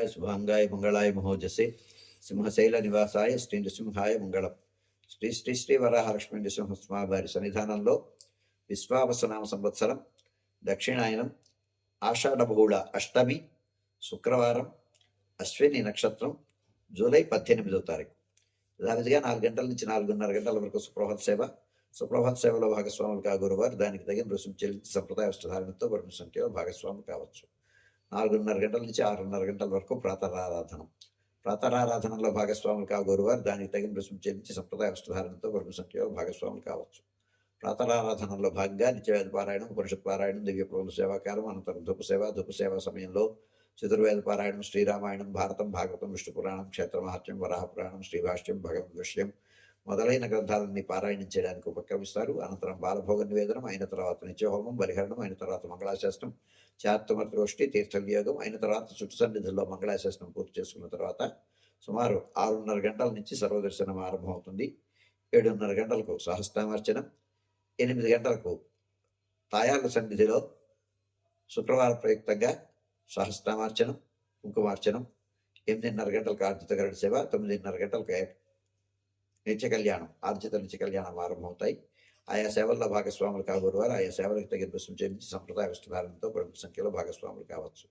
Hi శుభాంగాయ మంగళాయ మహోజసే సింహశైల నివాసాయ Shri నృసింహాయ మంగళం శ్రీ శ్రీ శ్రీ వరాహలక్ష్మి నృసింహస్వామి వారి సన్నిధానంలో విశ్వావసనామ సంవత్సరం దక్షిణాయనం ఆషాఢబహుళ అష్టమి శుక్రవారం అశ్విని నక్షత్రం జూలై పద్దెనిమిదో తారీఖు యథావిధిగా నాలుగు గంటల నుంచి నాలుగున్నర గంటల వరకు సుప్రభాత సేవ సుప్రభాత సేవలో భాగస్వాములు కా గురువారు దానికి తగిన రుసుము చెల్లించి సంప్రదాయ వస్త్రధారణతో వర్ణ సంఖ్యలో భాగస్వాములు కావచ్చు నాలుగున్నర గంటల నుంచి ఆరున్నర గంటల వరకు ప్రాతరారాధన. ప్రాతరారాధనలో భాగస్వాములు కా గురువారు దానికి తగిన రుసుము చెల్లించి సంప్రదాయ వస్త్రధారణతో పరిమిత సంఖ్యలో భాగస్వాములు కావచ్చు. ప్రాతరారాధనలో భాగంగా నిత్యవేద పారాయణం పురుషత్ పారాయణం దివ్య ప్రభుల సేవాకాలం అనంతరం ధూప సేవ ధూప సేవ సమయంలో చతుర్వేద పారాయణం శ్రీరామాయణం భారతం భాగవతం విష్ణు పురాణం క్షేత్రమహత్యం వరాహ పురాణం శ్రీభాష్యం భగవద్ విషయం మొదలైన గ్రంథాలన్నీ పారాయణం చేయడానికి ఉపక్రమిస్తారు. అనంతరం బాలభోగ నివేదనం అయిన తర్వాత నిత్యహోమం బలిహరణం అయిన తర్వాత మంగళాశాస్త్రం చారిత్రమర్తగోష్ఠి తీర్థవియోగం అయిన తర్వాత చుట్టు సన్నిధుల్లో మంగళాశాస్త్రం పూర్తి చేసుకున్న తర్వాత సుమారు ఆరున్నర గంటల నుంచి సర్వదర్శనం ఆరంభమవుతుంది. ఏడున్నర గంటలకు సహస్రామర్చనం ఎనిమిది గంటలకు తాయాల సన్నిధిలో శుక్రవార ప్రయుక్తంగా సహస్రామార్చనం కుంకుమార్చనం ఎనిమిదిన్నర గంటలకు ఆర్జిత గరుడ సేవ తొమ్మిదిన్నర గంటలకు నిత్య కళ్యాణం ఆర్జిత నిత్య కళ్యాణం ఆరంభమవుతాయి. ఆయా సేవల్లో భాగస్వాములు కాబోరు ఆయా సేవలకు తగిన రుసుము చెల్లించి సంప్రదాయ విష్ణుధారణతో ప్రముఖ సంఖ్యలో భాగస్వాములు కావచ్చు.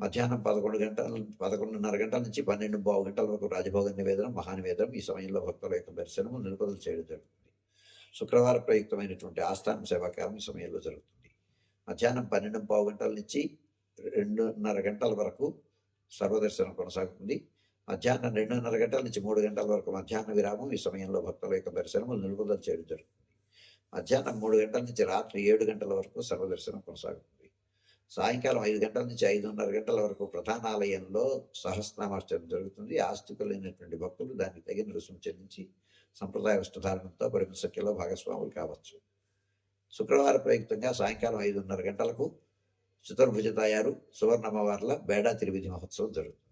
మధ్యాహ్నం పదకొండు గంటల పదకొండున్నర గంటల నుంచి పన్నెండు బావు గంటల వరకు రాజభోగ నివేదనం మహానివేదనం ఈ సమయంలో భక్తుల యొక్క దర్శనము నిలుపుదల చేయడం జరుగుతుంది. శుక్రవారం ప్రయుక్తమైనటువంటి ఆస్థానం సేవాకారం ఈ సమయంలో జరుగుతుంది. మధ్యాహ్నం పన్నెండు పావు గంటల నుంచి రెండున్నర గంటల వరకు సర్వదర్శనం కొనసాగుతుంది. మధ్యాహ్నం రెండున్నర గంటల నుంచి మూడు గంటల వరకు మధ్యాహ్న విరామం ఈ సమయంలో భక్తుల యొక్క దర్శనము నిలుపుదల చేయడం జరుగుతుంది. మధ్యాహ్నం మూడు గంటల నుంచి రాత్రి ఏడు గంటల వరకు సర్వదర్శనం కొనసాగుతుంది. సాయంకాలం ఐదు గంటల నుంచి ఐదున్నర గంటల వరకు ప్రధాన ఆలయంలో సహస్రనామార్చన జరుగుతుంది. ఆస్తికులైనటువంటి భక్తులు దానికి తగిన రుసుము చెల్లించి సంప్రదాయ వస్త్రధారణంతో పరిమిత సంఖ్యలో భాగస్వాములు కావచ్చు. శుక్రవారం ప్రయుక్తంగా సాయంకాలం ఐదున్నర గంటలకు చతుర్భుజ తయారు సువర్ణమ్మవార్ల బేడా తిరువిధి మహోత్సవం జరుగుతుంది.